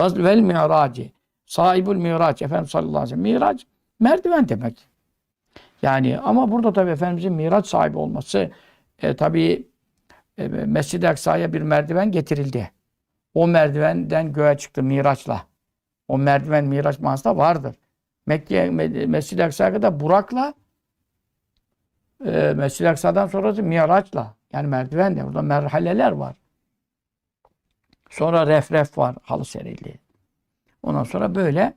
Vel miraci. Sahibul miraç. Efendimiz sallallahu aleyhi ve sellem. Miraç merdiven demek. Yani ama burada tabii Efendimizin miraç sahibi olması e, tabii e, Mescid-i Aksa'ya bir merdiven getirildi. O merdivenden göğe çıktı miraçla. O merdiven miraç manasında vardır. Mekke, Mescid-i Aksa'ya kadar Burak'la e, Mescid-i Aksa'dan sonrası miraçla. Yani merdivenle. Burada merhaleler var. Sonra refref var. Halı serildi. Ondan sonra böyle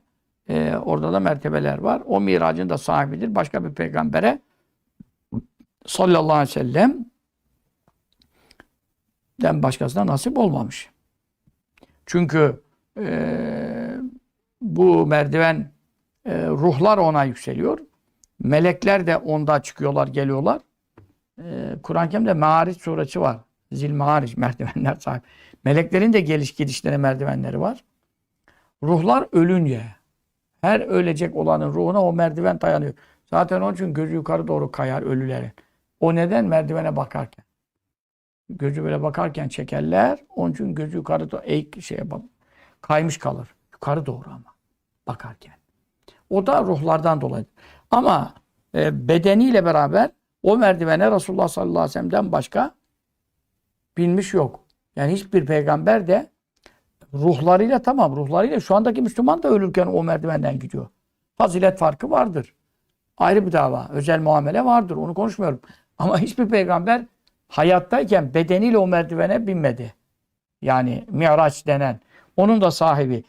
e, orada da mertebeler var. O miracın da sahibidir. Başka bir peygambere sallallahu aleyhi ve sellem den başkasına nasip olmamış. Çünkü e, bu merdiven e, ruhlar ona yükseliyor. Melekler de onda çıkıyorlar, geliyorlar. E, Kur'an-ı Kerim'de Me'ariç suresi var. Zil Me'ariç, merdivenler sahip. Meleklerin de geliş gidişleri merdivenleri var. Ruhlar ölünce, her ölecek olanın ruhuna o merdiven dayanıyor. Zaten onun için gözü yukarı doğru kayar ölülerin. O neden? Merdivene bakarken. Gözü böyle bakarken çekerler. Onun için gözü yukarı doğru eğik şeye bak, kaymış kalır. Yukarı doğru ama bakarken. O da ruhlardan dolayı. Ama e, bedeniyle beraber o merdivene Resulullah sallallahu aleyhi ve sellem'den başka binmiş yok. Yani hiçbir peygamber de ruhlarıyla tamam ruhlarıyla şu andaki Müslüman da ölürken o merdivenden gidiyor. Fazilet farkı vardır. Ayrı bir dava. Özel muamele vardır. Onu konuşmuyorum. Ama hiçbir peygamber hayattayken bedeniyle o merdivene binmedi. Yani Miraç denen. Onun da sahibi